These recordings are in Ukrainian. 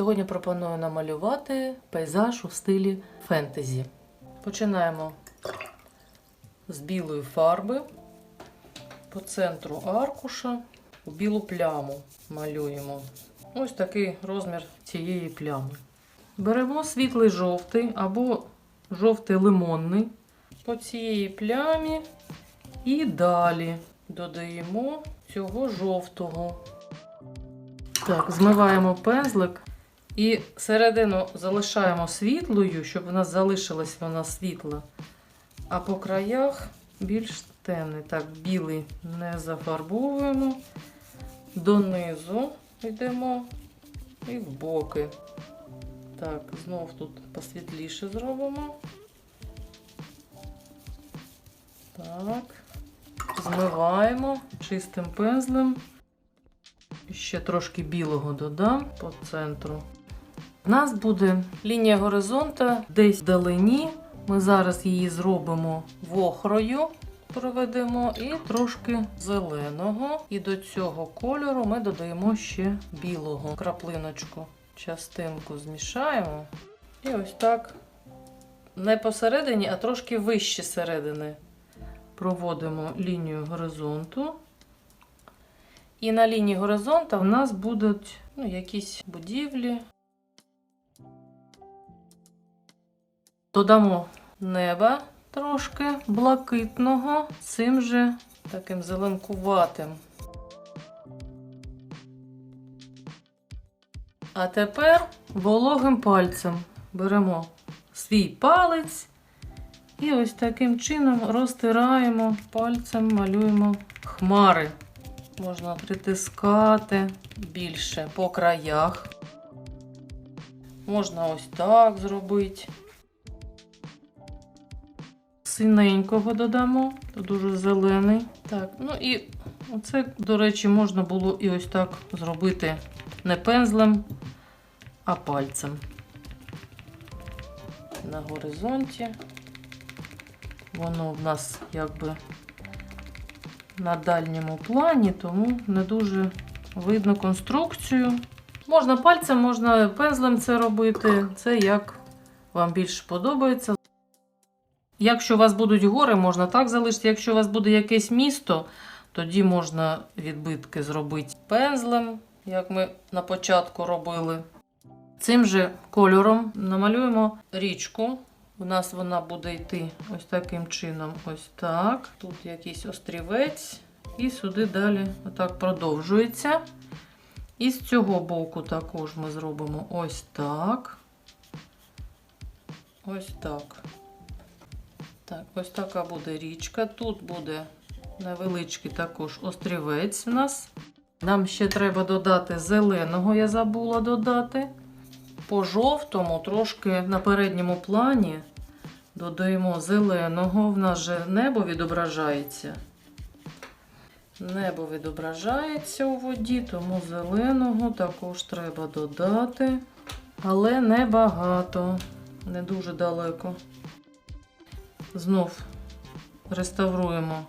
Сьогодні пропоную намалювати пейзаж у стилі фентезі. Починаємо з білої фарби. По центру аркуша у білу пляму малюємо. Ось такий розмір цієї плями. Беремо світлий жовтий або жовтий лимонний по цієї плямі і далі додаємо цього жовтого. Так, змиваємо пензлик і середину залишаємо світлою, щоб у нас залишилась вона світла. А по краях більш темний. Так, білий не зафарбовуємо. Донизу йдемо і в боки. Так, знов тут посвітліше зробимо. Так. Змиваємо чистим пензлем. Ще трошки білого додам по центру. У нас буде лінія горизонта десь вдалині. Ми зараз її зробимо вохрою, проведемо і трошки зеленого. І до цього кольору ми додаємо ще білого краплиночку. Частинку змішаємо. І ось так не посередині, а трошки вище середини проводимо лінію горизонту. І на лінії горизонта в нас будуть ну, якісь будівлі. Додамо неба трошки блакитного, цим же таким зеленкуватим. А тепер вологим пальцем беремо свій палець і ось таким чином розтираємо пальцем, малюємо хмари. Можна притискати більше по краях. Можна ось так зробити. Синенького додамо, то дуже зелений. Так, ну і оце, до речі, можна було і ось так зробити не пензлем, а пальцем. На горизонті. Воно в нас якби на дальньому плані, тому не дуже видно конструкцію. Можна пальцем, можна пензлем це робити. Це як вам більше подобається. Якщо у вас будуть гори, можна так залишити. Якщо у вас буде якесь місто, тоді можна відбитки зробити пензлем, як ми на початку робили. Цим же кольором намалюємо річку. У нас вона буде йти ось таким чином, ось так. Тут якийсь острівець, і сюди далі отак продовжується. І з цього боку також ми зробимо ось так. Ось так. Так, ось така буде річка. Тут буде невеличкий також острівець у нас. Нам ще треба додати зеленого, я забула додати. По жовтому, трошки на передньому плані додаємо зеленого. В нас же небо відображається. Небо відображається у воді, тому зеленого також треба додати. Але не багато, не дуже далеко. Знов реставруємо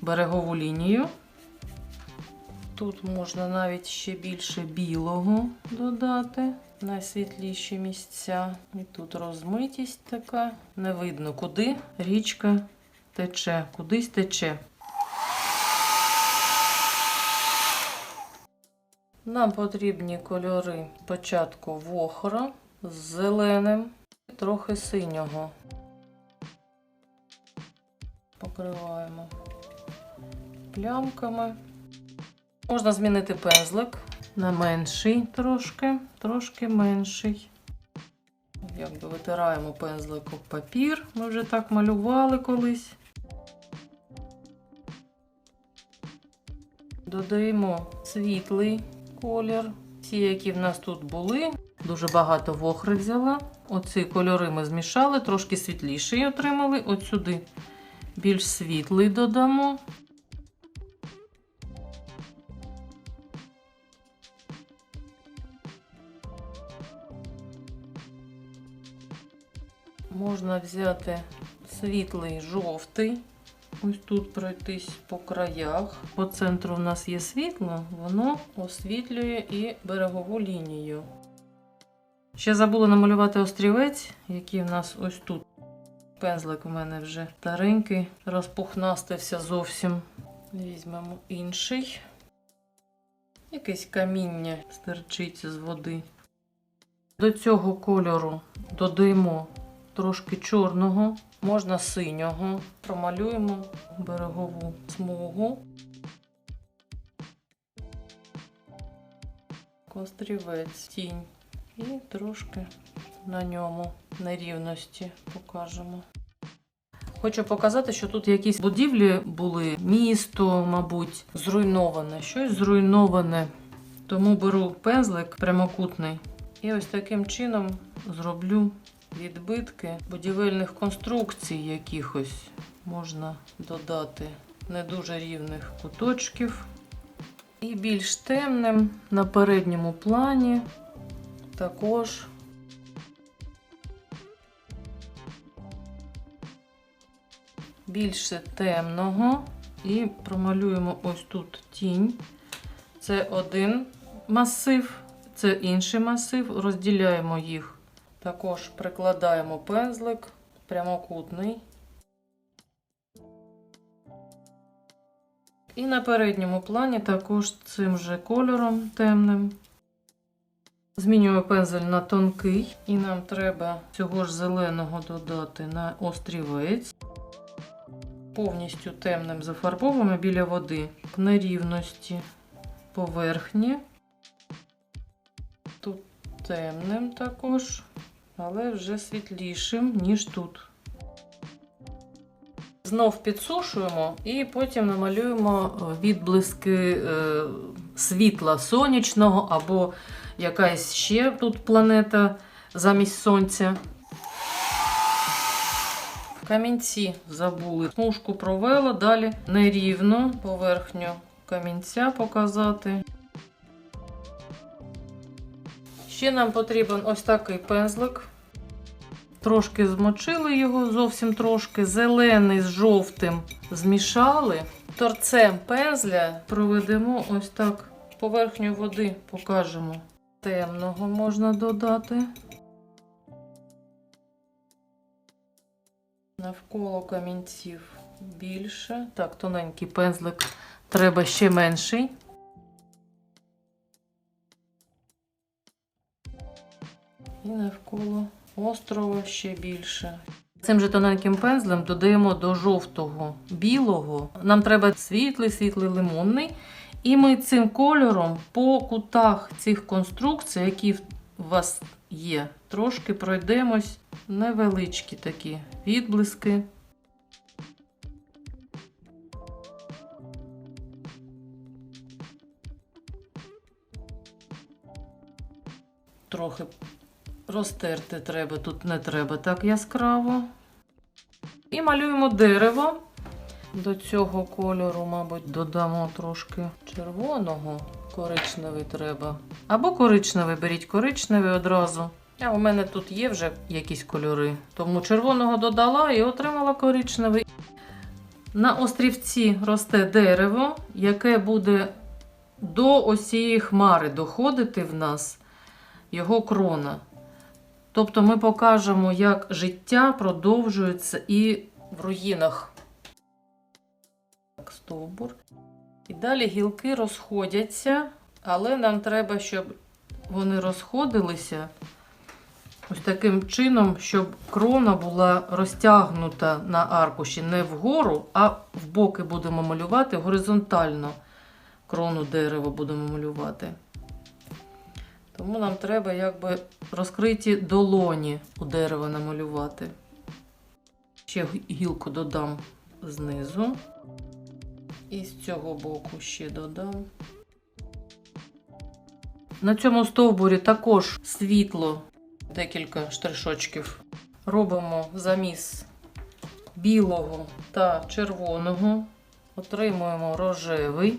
берегову лінію. Тут можна навіть ще більше білого додати найсвітліші місця. І тут розмитість така. Не видно, куди річка тече, кудись тече. Нам потрібні кольори спочатку вохра з зеленим, трохи синього. Покриваємо плямками. Можна змінити пензлик на менший трошки, трошки менший. Якби витираємо пензлик об папір. Ми вже так малювали колись. Додаємо світлий колір. Ті, які в нас тут були. Дуже багато вохри взяла. Оці кольори ми змішали, трошки світліший отримали. От сюди більш світлий додамо. Можна взяти світлий жовтий. Ось тут пройтись по краях. По центру в нас є світло, воно освітлює і берегову лінію. Ще забула намалювати острівець, який в нас ось тут. Пензлик у мене вже старенький, розпухнастився зовсім. Візьмемо інший. Якесь каміння стерчить з води. До цього кольору додаємо трошки чорного, можна синього. Промалюємо берегову смугу. Острівець, тінь. І трошки на ньому нерівності покажемо. Хочу показати, що тут якісь будівлі були, місто, мабуть, зруйноване, щось зруйноване. Тому беру пензлик прямокутний і ось таким чином зроблю відбитки будівельних конструкцій якихось. Можна додати не дуже рівних куточків. І більш темним на передньому плані також більше темного і промалюємо ось тут тінь. Це один масив, це інший масив. Розділяємо їх. Також прикладаємо пензлик прямокутний. І на передньому плані також цим же кольором темним. Змінюємо пензель на тонкий, і нам треба цього ж зеленого додати на острівець. Повністю темним зафарбовуємо біля води на рівності поверхні. Тут темним також, але вже світлішим, ніж тут. Знов підсушуємо і потім намалюємо е, відблиски е, світла сонячного або якась ще тут планета замість сонця. Камінці забули. Смужку провела, далі нерівно поверхню камінця показати. Ще нам потрібен ось такий пензлик. Трошки змочили його, зовсім трошки. Зелений з жовтим змішали. Торцем пензля проведемо ось так поверхню води, покажемо. Темного можна додати. Навколо камінців більше. Так, тоненький пензлик треба ще менший. І навколо острова ще більше. Цим же тоненьким пензлем додаємо до жовтого білого. Нам треба світлий, світлий лимонний. І ми цим кольором по кутах цих конструкцій, які в вас є, трошки пройдемось невеличкі такі відблиски. Трохи розтерти треба, тут не треба так яскраво. І малюємо дерево. До цього кольору, мабуть, додамо трошки червоного. Коричневий треба. Або коричневий, беріть коричневий одразу. А у мене тут є вже якісь кольори. Тому червоного додала і отримала коричневий. На острівці росте дерево, яке буде до ось цієї хмари доходити в нас його крона. Тобто ми покажемо, як життя продовжується і в руїнах. Так, стовбур. І далі гілки розходяться, але нам треба, щоб вони розходилися ось таким чином, щоб крона була розтягнута на аркуші не вгору, а в боки будемо малювати горизонтально. Крону дерева будемо малювати. Тому нам треба якби розкриті долоні у дерева намалювати. Ще гілку додам знизу. І з цього боку ще додам. На цьому стовбурі також світло, декілька штришочків. Робимо заміс білого та червоного. Отримуємо рожевий.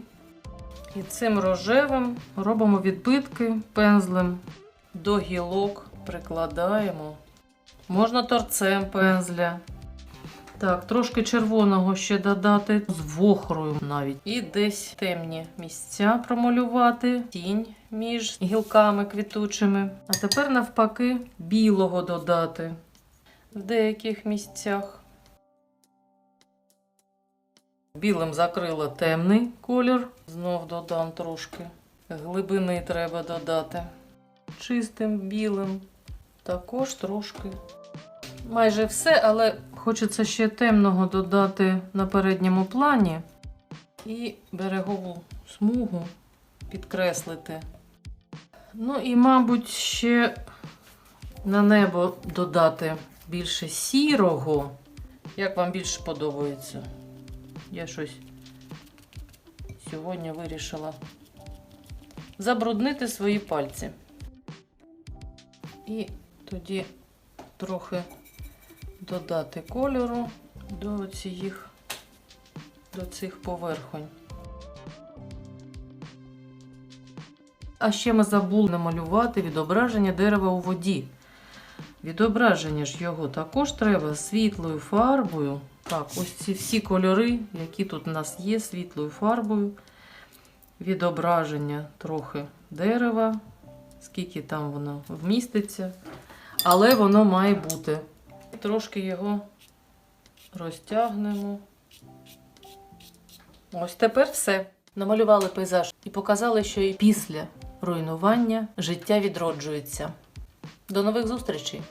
І цим рожевим робимо відбитки пензлем до гілок прикладаємо. Можна торцем пензля. Так, трошки червоного ще додати з вохрою навіть. І десь темні місця промалювати, тінь між гілками квітучими. А тепер навпаки білого додати в деяких місцях. Білим закрила темний колір. Знов додам трошки. Глибини треба додати. Чистим білим. Також трошки. Майже все, але хочеться ще темного додати на передньому плані. І берегову смугу підкреслити. Ну і, мабуть, ще на небо додати більше сірого. Як вам більше подобається? Я щось сьогодні вирішила забруднити свої пальці. І тоді трохи додати кольору до цих, до цих поверхонь. А ще ми забули намалювати відображення дерева у воді. Відображення ж його також треба світлою фарбою. Так, ось ці всі кольори, які тут у нас є, світлою фарбою. Відображення трохи дерева, скільки там воно вміститься. Але воно має бути. Трошки його розтягнемо. Ось тепер все. Намалювали пейзаж і показали, що і після руйнування життя відроджується. До нових зустрічей!